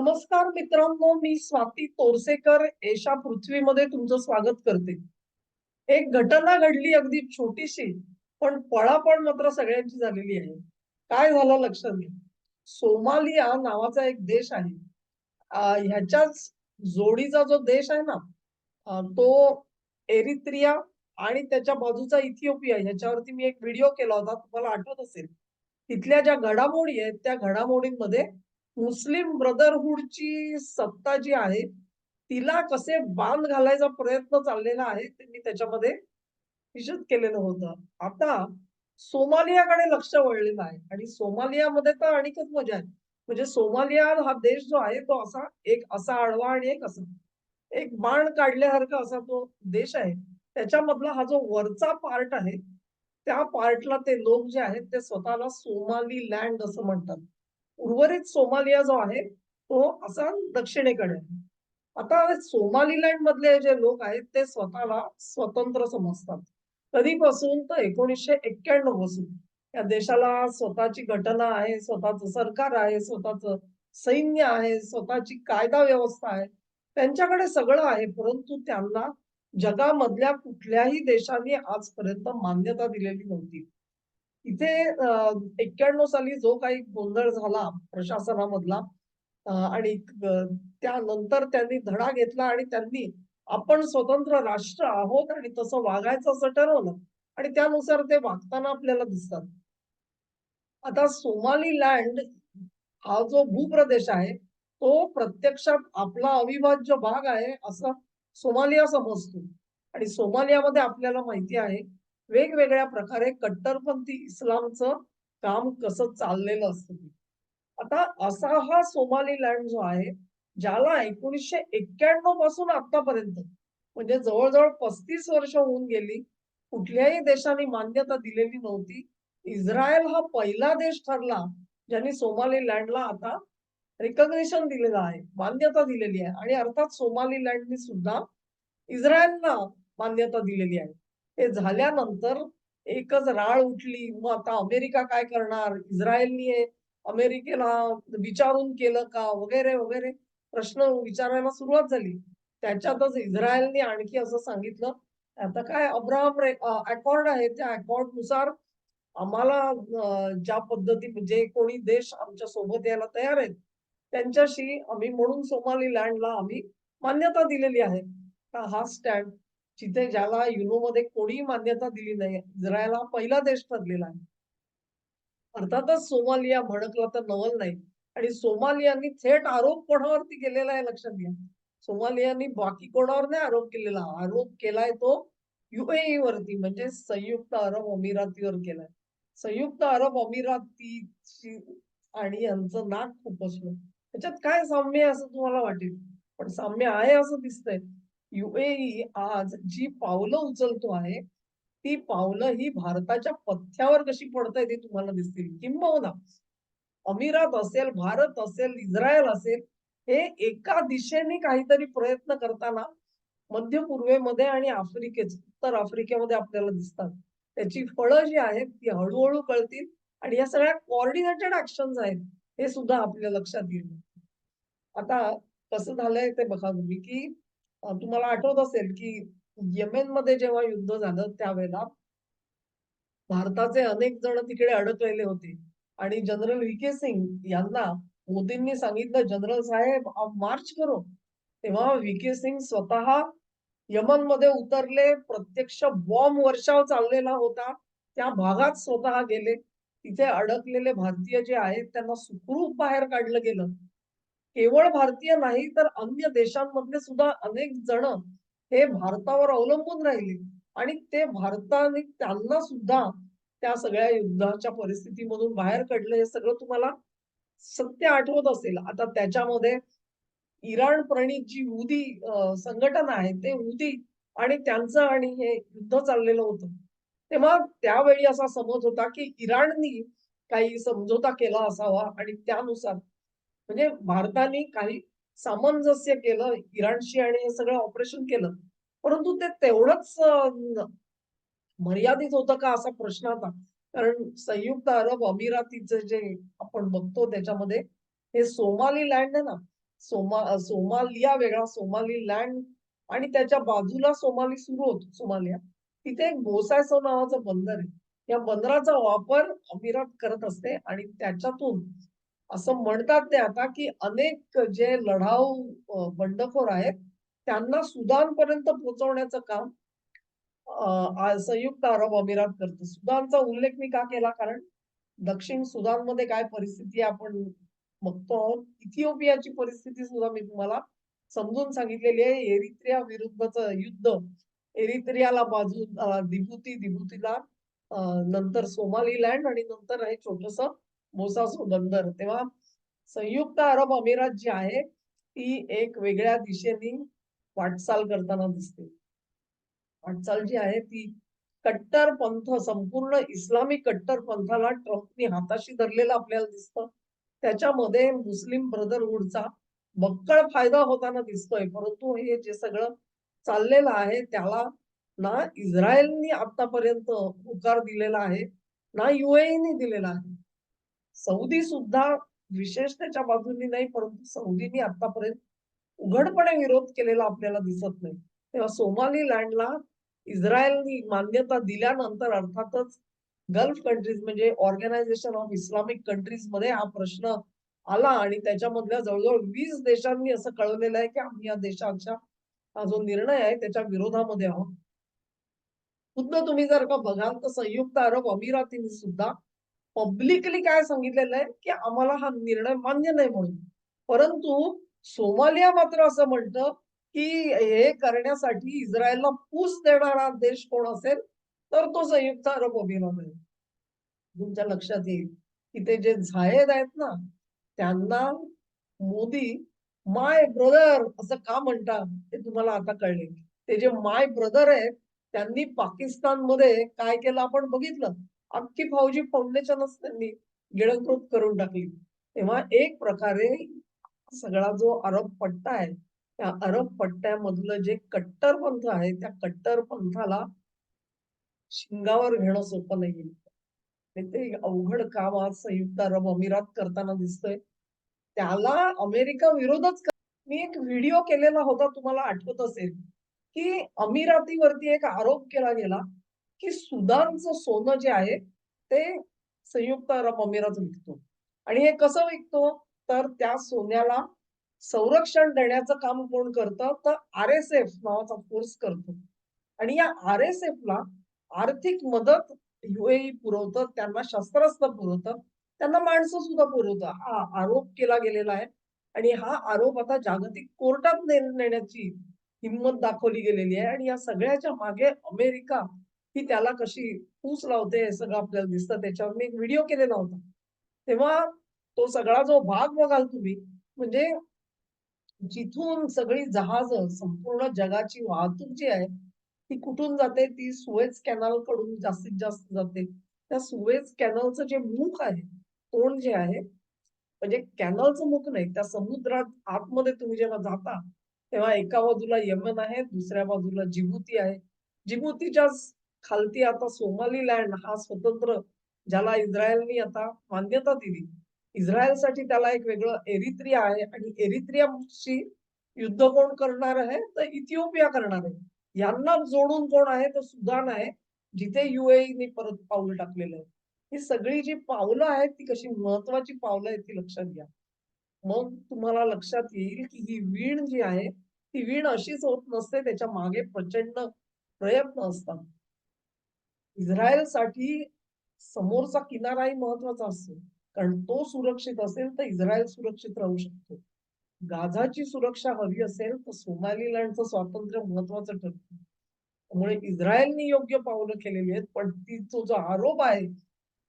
नमस्कार मित्रांनो मी स्वाती तोरसेकर. एशा पृथ्वीमध्ये तुमचं स्वागत करते. एक घटना घडली अगदी छोटीशी पण पळापळ मात्र सगळ्यांची झालेली आहे. काय झालं लक्षात घ्या. सोमालिया नावाचा एक देश आहे. ह्याच्याच जोडीचा जो देश आहे ना तो एरित्रिया आणि त्याच्या बाजूचा इथिओपिया ह्याच्यावरती मी एक व्हिडिओ केला होता तुम्हाला आठवत असेल. तिथल्या ज्या घडामोडी आहेत त्या घडामोडींमध्ये मुस्लिम ब्रदरहुडची सत्ता जी आहे तिला कसे बांध घालायचा प्रयत्न चाललेला आहे ते मी त्याच्यामध्ये विशद केलेलं होतं. आता सोमालियाकडे लक्ष वळलेलं आहे आणि सोमालियामध्ये तर आणखीच मजा आहे म्हणजे सोमालिया हा देश जो आहे तो असा एक असा आडवा आणि एक असा एक बाण काढल्यासारखा असा तो देश आहे. त्याच्यामधला हा जो वरचा पार्ट आहे त्या पार्टला ते लोक जे आहेत ते स्वतःला सोमाली लँड असं म्हणतात. उर्वरित सोमालिया जो आहे तो असा दक्षिणेकडे आहे. आता सोमालीलँड मधले जे लोक आहेत ते स्वतःला स्वतंत्र समजतात. कधीपासून? तर एकोणीसशे एक्क्याण्णवपासून. या देशाला स्वतःची घटना आहे स्वतःच सरकार आहे स्वतःच सैन्य आहे स्वतःची कायदा व्यवस्था आहे. त्यांच्याकडे सगळं आहे परंतु त्यांना जगामधल्या कुठल्याही देशाने आजपर्यंत मान्यता दिलेली नव्हती. इथे एक्क्याण्णव साली जो काही गोंधळ झाला प्रशासनामधला आणि त्यानंतर त्यांनी धडा घेतला आणि त्यांनी आपण स्वतंत्र राष्ट्र आहोत आणि तसं वागायचं असं ठरवलं. आणि त्यानुसार ते वागताना आपल्याला दिसतात. आता सोमाली लँड हा जो भूप्रदेश आहे तो प्रत्यक्षात आपला अविभाज्य भाग आहे असं सोमालिया समजतो. आणि सोमालियामध्ये आपल्याला माहिती आहे वेगवेगळ्या प्रकारे कट्टरपंथी इस्लामचं काम कसं चाललेलं असतं आता असा हा सोमाली लँड जो आहे ज्याला एकोणीसशे एक्क्याण्णवपासून आतापर्यंत म्हणजे जवळजवळ पस्तीस वर्ष होऊन गेली कुठल्याही देशाने मान्यता दिलेली नव्हती. इस्रायल हा पहिला देश ठरला ज्यांनी सोमाली लँडला आता रिकग्निशन दिलेलं आहे मान्यता दिलेली आहे. आणि अर्थात सोमाली लँडनी सुद्धा इस्रायलला मान्यता दिलेली आहे. हे झाल्यानंतर एकच राळ उठली मग आता अमेरिका काय करणार? इस्रायलनी अमेरिकेला विचारून केलं का? वगैरे वगैरे प्रश्न विचारायला सुरुवात झाली. त्याच्यातच इस्रायलने आणखी असं सांगितलं आता काय अब्राहम अकॉर्ड आहे त्या अकॉर्डनुसार आम्हाला ज्या पद्धती जे कोणी देश आमच्यासोबत यायला तयार आहेत त्यांच्याशी आम्ही म्हणून सोमाली लँडला आम्ही मान्यता दिलेली आहे. हा स्टँड जिथे ज्याला युनो मध्ये कोणी मान्यता दिली नाही इस्रायल हा पहिला देश ठरलेला आहे. अर्थातच सोमालिया भडकला तर नवल नाही. आणि सोमालियांनी थेट आरोप कोणावरती केलेला आहे लक्षात घ्या. सोमालियांनी बाकी कोणावर नाही आरोप केलेला? आरोप केलाय तो युएई वरती म्हणजे संयुक्त अरब अमिरातीवर केलाय. संयुक्त अरब अमिरातीची आणि यांचं नाक खुपसलं त्याच्यात काय साम्य आहे असं तुम्हाला वाटेल? पण साम्य आहे असं दिसतंय. युएई आज जी पावलं उचलतो आहे ती पावलं ही भारताच्या पथ्यावर कशी पडताय ते तुम्हाला दिसतील. किंबहुना अमिरात असेल भारत असेल इस्रायल असेल हे एका दिशेने काहीतरी प्रयत्न करताना मध्य पूर्वेमध्ये आणि आफ्रिकेत उत्तर आफ्रिकेमध्ये आपल्याला दिसतात. त्याची फळं जी आहेत ती हळूहळू कळतील आणि या सगळ्या कोऑर्डिनेटेड ऍक्शन आहेत हे सुद्धा आपल्या लक्षात येईल. आता कसं झालंय ते बघा तुम्ही की तुम्हाला आठवत असेल की येमेनमध्ये जेव्हा युद्ध झालं त्यावेळेला भारताचे अनेक जण तिकडे अडकलेले होते. आणि जनरल व्ही के सिंग यांना मोदींनी सांगितलं जनरल साहेब मार्च करो. तेव्हा व्ही के सिंग स्वतः यमनमध्ये उतरले प्रत्यक्ष बॉम्ब वर्षाव चाललेला होता. त्या भागात स्वतः गेले. तिथे अडकलेले भारतीय जे आहेत त्यांना सुखरूप बाहेर काढलं गेलं. केवळ भारतीय नाही तर अन्य देशांमधले सुद्धा अनेक जण हे भारतावर अवलंबून राहिले. आणि ते भारताने त्यांना सुद्धा त्या सगळ्या युद्धाच्या परिस्थितीमधून बाहेर काढलं. हे सगळं तुम्हाला सत्य आठवत असेल. आता त्याच्यामध्ये इराण प्रणित जी उदी संघटना आहे ते उदी आणि त्यांचं आणि हे युद्ध चाललेलं होतं. तेव्हा त्यावेळी असा समज होता की इराणनी काही समझोता केला असावा आणि त्यानुसार म्हणजे भारताने काही सामंजस्य केलं इराणशी आणि हे सगळं ऑपरेशन केलं परंतु ते तेवढंच मर्यादित होतं का असा प्रश्न आता? कारण संयुक्त अरब अमिरातीचे जे आपण बघतो त्याच्यामध्ये हे सोमाली लँड आहे ना सोमा सोमालिया वेगळा सोमाली लँड आणि त्याच्या बाजूला सोमाली सुरू होतो सोमालिया. तिथे एक बोसायसो नावाचं बंदर आहे. या बंदराचा वापर अमिरात करत असते आणि त्याच्यातून असं म्हणतात ते आता की अनेक जे लढाऊ बंडखोर आहेत त्यांना सुदान पर्यंत पोहोचवण्याचं काम संयुक्त अरब अमिरात करतो. सुदानचा उल्लेख मी का केला? कारण दक्षिण सुदानमध्ये काय परिस्थिती आपण बघतो आहोत. इथिओपियाची परिस्थिती सुद्धा मी तुम्हाला समजून सांगितलेली आहे. एरित्रिया विरुद्धचं युद्ध एरित्रियाला बाजू अ, दिबुती दिबुतीला नंतर सोमालीलँड आणि नंतर हे छोटस मोसा सुगंधर. तेव्हा संयुक्त अरब अमिरात जी आहे ती एक वेगळ्या दिशेने वाटचाल करताना दिसते. वाटचाल जी आहे ती कट्टर पंथ संपूर्ण इस्लामी कट्टर पंथाला ट्रम्पनी हाताशी धरलेला आपल्याला दिसतं. त्याच्यामध्ये मुस्लिम ब्रदरहुडचा बक्कळ फायदा होताना दिसतोय. परंतु हे जे सगळं चाललेलं आहे त्याला ना इस्रायलनी आतापर्यंत होकार दिलेला आहे ना युएईनी दिलेला आहे. सौदी सुद्धा विशेष त्याच्या बाजूनी नाही परंतु सौदीनी आतापर्यंत उघडपणे विरोध केलेला आपल्याला दिसत नाही. तेव्हा सोमाली लँडला इस्रायलनी मान्यता दिल्यानंतर अर्थातच गल्फ कंट्रीज म्हणजे ऑर्गनायझेशन ऑफ इस्लामिक कंट्रीजमध्ये हा प्रश्न आला आणि त्याच्यामधल्या जवळजवळ वीस देशांनी असं कळवलेलं आहे की आम्ही या देशाच्या हा जो निर्णय आहे त्याच्या विरोधामध्ये आहोत. खुद्द तुम्ही जर का बघाल तर संयुक्त अरब अमिरातीने सुद्धा पब्लिकली काय सांगितलेलं आहे की आम्हाला हा निर्णय मान्य नाही म्हणून. परंतु सोमालिया मात्र असं म्हणतं की हे करण्यासाठी इस्रायलला पूस देणारा देश कोण असेल तर तो संयुक्त अरब अमिरात आहे. तुमच्या लक्षात येईल की ते जे झायेद आहेत ना त्यांना मोदी माय ब्रदर असं का म्हणतात ते तुम्हाला आता कळले. ते जे माय ब्रदर आहेत त्यांनी पाकिस्तानमध्ये काय केलं आपण बघितलं? अख्खी फौजी फाउंडेशनच त्यांनी गिळंकृत करून टाकली. तेव्हा एक प्रकारे सगळा जो अरब पट्टा आहे त्या अरब पट्ट्यामधलं जे कट्टरपंथ आहे त्या कट्टरपंथाला शिंगावर घेणं सोपं नाहीये. ते अवघड काम आज संयुक्त अरब अमिरात करताना दिसतोय. त्याला अमेरिका विरोधच मी एक व्हिडिओ केलेला होता तुम्हाला आठवत असेल की अमिरातीवरती एक आरोप केला गेला की सुदानचं सोनं जे आहे ते संयुक्त अरब अमिरात विकतो. आणि हे कसं विकतो? तर त्या सोन्याला संरक्षण देण्याचं काम कोण करतं? तर आर एस एफ नावाचा फोर्स करतो. आणि या आर एस एफला आर्थिक मदत युएई पुरवतं त्यांना शस्त्रास्त्र पुरवतं त्यांना माणसं सुद्धा पुरवतं. हा आरोप केला गेलेला आहे. आणि हा आरोप आता जागतिक कोर्टात ने- नेण्याची हिंमत दाखवली गेलेली आहे. आणि या सगळ्याच्या मागे अमेरिका ही त्याला कशी पूस लावते हे सगळं आपल्याला दिसतं. त्याच्यावर मी एक व्हिडिओ केलेला होता. तेव्हा तो सगळा जो भाग बघाल तुम्ही म्हणजे जिथून सगळी जहाज संपूर्ण जगाची वाहतूक जी आहे ती कुठून जाते? ती सुएज कॅनलकडून जास्तीत जास्त जाते. त्या सुएज कॅनलचं जे मुख आहे तोंड जे आहे म्हणजे कॅनलचं मुख नाही त्या समुद्रात आतमध्ये तुम्ही जेव्हा जाता तेव्हा एका बाजूला यमन आहे दुसऱ्या बाजूला जिबुती आहे. जिबुतीच्या खालती आता सोमाली लँड हा स्वतंत्र ज्याला इस्रायलनी आता मान्यता दिली. इस्रायलसाठी त्याला एक वेगळं एरित्रिया आहे आणि एरित्रियाशी युद्ध कोण करणार आहे? तर इथिओपिया करणार आहे. यांना जोडून कोण आहे? तर सुदान आहे जिथे युएईने परत पाऊल टाकलेलं आहे. ही सगळी जी पावलं आहेत ती कशी महत्वाची पावलं आहेत ती लक्षात घ्या. मग तुम्हाला लक्षात येईल की ही वीण जी आहे ती वीण अशीच होत नसते त्याच्यामागे प्रचंड प्रयत्न असतात. इस्रायलसाठी समोरचा किनाराही महत्त्वाचा असतो. कारण तो सुरक्षित असेल तर इस्रायल सुरक्षित राहू शकतो. गाझाची सुरक्षा हवी असेल तर सोमालीलँडचं स्वातंत्र्य महत्वाचं ठरतं. त्यामुळे इस्रायलनी योग्य पावलं केलेली आहेत पण ती तो जो आरोप आहे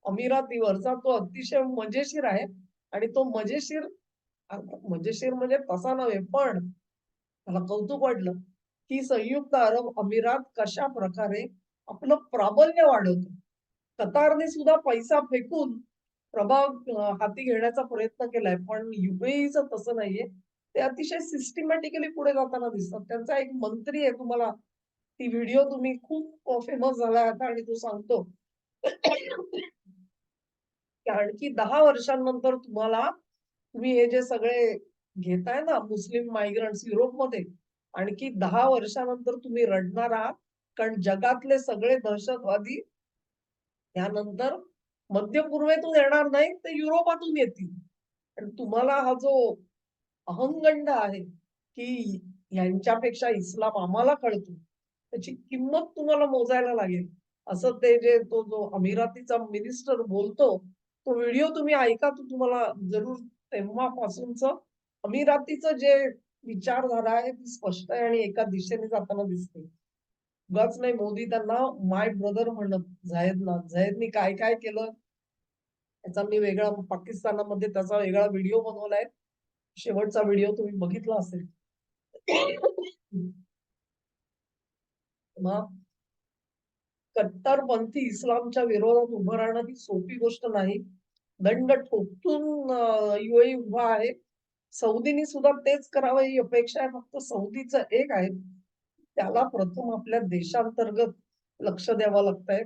अमिरातीवरचा तो अतिशय मजेशीर आहे. आणि तो मजेशीर मजेशीर म्हणजे तसा नव्हे पण मला कौतुक वाटलं की संयुक्त अरब अमिरात कशा प्रकारे आपलं प्राबल्य वाढवतो. कतारने सुद्धा पैसा फेकून प्रभाव हाती घेण्याचा प्रयत्न केलाय पण युएईच तसं नाहीये. ते अतिशय सिस्टमॅटिकली पुढे जाताना दिसतात. त्यांचा एक मंत्री आहे तुम्हाला ती व्हिडिओ तुम्ही खूप फेमस झाला आता आणि तो सांगतो. आणखी दहा वर्षांनंतर तुम्हाला तुम्ही हे जे सगळे घेताय ना मुस्लिम मायग्रंट्स युरोपमध्ये आणखी दहा वर्षानंतर तुम्ही रडणार आहात कारण जगातले सगळे दहशतवादी त्यानंतर मध्य पूर्वेतून येणार नाही ते युरोपातून येतील. आणि तुम्हाला हा जो अहंगंड आहे की यांच्यापेक्षा इस्लाम आम्हाला कळतो त्याची किंमत तुम्हाला मोजायला लागेल. असं ते जे तो जो अमिरातीचा मिनिस्टर बोलतो तो व्हिडिओ तुम्ही ऐका तो तुम्हाला जरूर तेव्हापासूनच अमिरातीचं जे विचारधारा आहे ती स्पष्ट आहे आणि एका दिशेने जाताना दिसते. उगाच नाही मोदी त्यांना माय ब्रदर म्हणत झायदला झैदनी काय काय केलं? याचा मी वेगळा पाकिस्तानामध्ये त्याचा वेगळा व्हिडिओ बनवलाय. शेवटचा व्हिडिओ तुम्ही बघितला असेल. मग कट्टरपंथी इस्लामच्या विरोधात उभं राहणं ही सोपी गोष्ट नाही. दंड ठोकून युए उभा आहे. सौदीनी सुद्धा तेच करावं ही अपेक्षा आहे. फक्त सौदीचं एक आहे. त्याला प्रथम आपल्या देशांतर्गत लक्ष द्यावं लागतंय.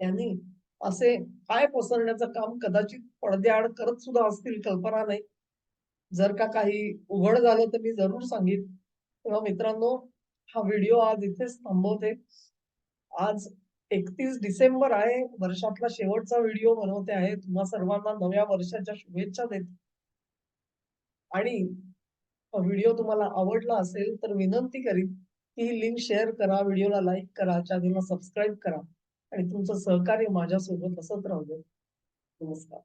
त्यांनी असे पाय पसरण्याचं काम कदाचित पडद्याआड करत सुद्धा असतील कल्पना नाही. जर का काही उघड झालं तर मी जरूर सांगेन. तेव्हा मित्रांनो हा व्हिडिओ आज इथेच थांबवते. आज एकतीस डिसेंबर आहे वर्षातला शेवटचा व्हिडिओ बनवते आहे. तुम्हा सर्वांना नव्या वर्षाच्या शुभेच्छा देते. आणि व्हिडिओ तुम्हाला आवडला असेल तर विनंती करीन की ही लिंक शेअर करा व्हिडिओला लाईक करा चॅनलला सबस्क्राईब करा आणि तुमचं सहकार्य माझ्यासोबत असत राहू दे नमस्कार.